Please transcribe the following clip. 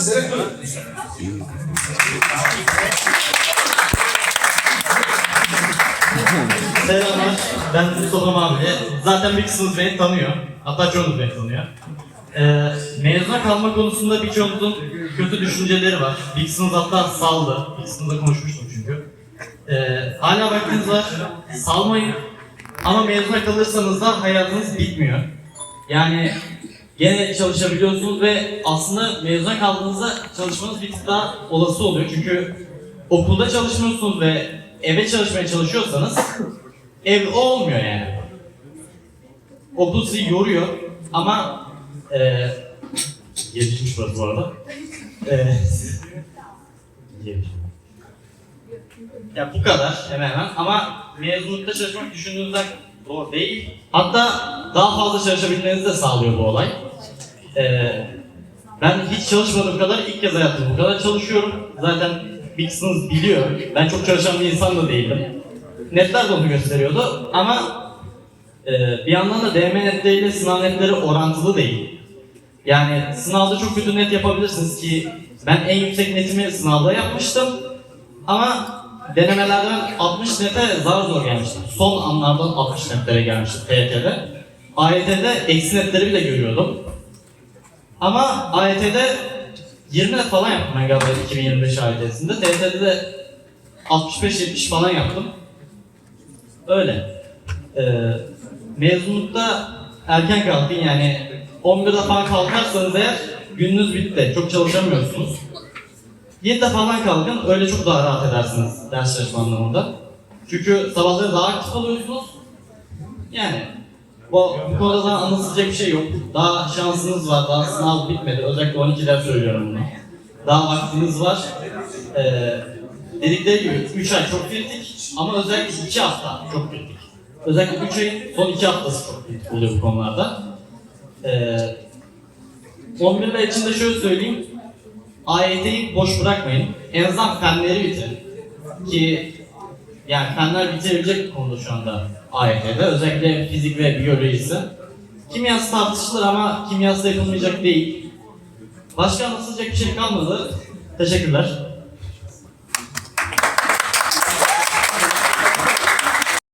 Sizlere. Selamlar, ben Mustafa Mavili. Zaten bir kısmınız beni tanıyor. Hatta çoğunuz beni tanıyor. Ee, mezuna kalma konusunda birçoğunuzun kötü düşünceleri var. Bir kısmınız hatta saldı. Bir kısmınızla konuşmuştum çünkü. Ee, hala vaktiniz var. Salmayın. Ama mezuna kalırsanız da hayatınız bitmiyor. Yani gene çalışabiliyorsunuz ve aslında mezuna kaldığınızda çalışmanız bir tık daha olası oluyor. Çünkü okulda çalışmıyorsunuz ve eve çalışmaya çalışıyorsanız ev olmuyor yani. Okul sizi yoruyor ama eee gelişmiş burası bu arada. Gelişmiş. Ya bu kadar hemen hemen ama mezunlukta çalışmak düşündüğünüzden zor değil. Hatta daha fazla çalışabilmenizi de sağlıyor bu olay. Eee ben hiç çalışmadığım kadar ilk kez hayatımda bu kadar çalışıyorum. Zaten bir kısmınız biliyor. Ben çok çalışan bir insan da değildim. Netler de onu gösteriyordu ama e, bir yandan da DM netleriyle sınav netleri orantılı değil. Yani sınavda çok kötü net yapabilirsiniz ki ben en yüksek netimi sınavda yapmıştım ama denemelerden 60 nete zar zor gelmiştim. Son anlardan 60 netlere gelmiştim TYT'de. AYT'de eksi netleri bile görüyordum. Ama AYT'de 20 net falan yaptım ben galiba 2025 AYT'sinde. TYT'de de 65-70 falan yaptım. Öyle. Ee, mezunlukta erken kalkın yani 11'de falan kalkarsanız eğer gününüz bitti. Çok çalışamıyorsunuz. 7'de falan kalkın öyle çok daha rahat edersiniz ders çalışma anlamında. Çünkü sabahları daha aktif oluyorsunuz. Yani bu, bu konuda anlatılacak bir şey yok. Daha şansınız var, daha sınav bitmedi. Özellikle 12'den söylüyorum bunu. Daha vaktiniz var. Ee, dedikleri gibi 3 ay çok kritik ama özellikle 2 hafta çok kritik. Özellikle 3 ayın son 2 haftası çok kritik oluyor bu konularda. Ee, 11 ve içinde şöyle söyleyeyim. AYT'yi boş bırakmayın. En azından fenleri bitirin. Ki yani fenler bitirebilecek bir konuda şu anda AYT'de. Özellikle fizik ve biyolojisi. Kimyası tartışılır ama kimyası yapılmayacak değil. Başka anlatılacak bir şey kalmadı. Teşekkürler.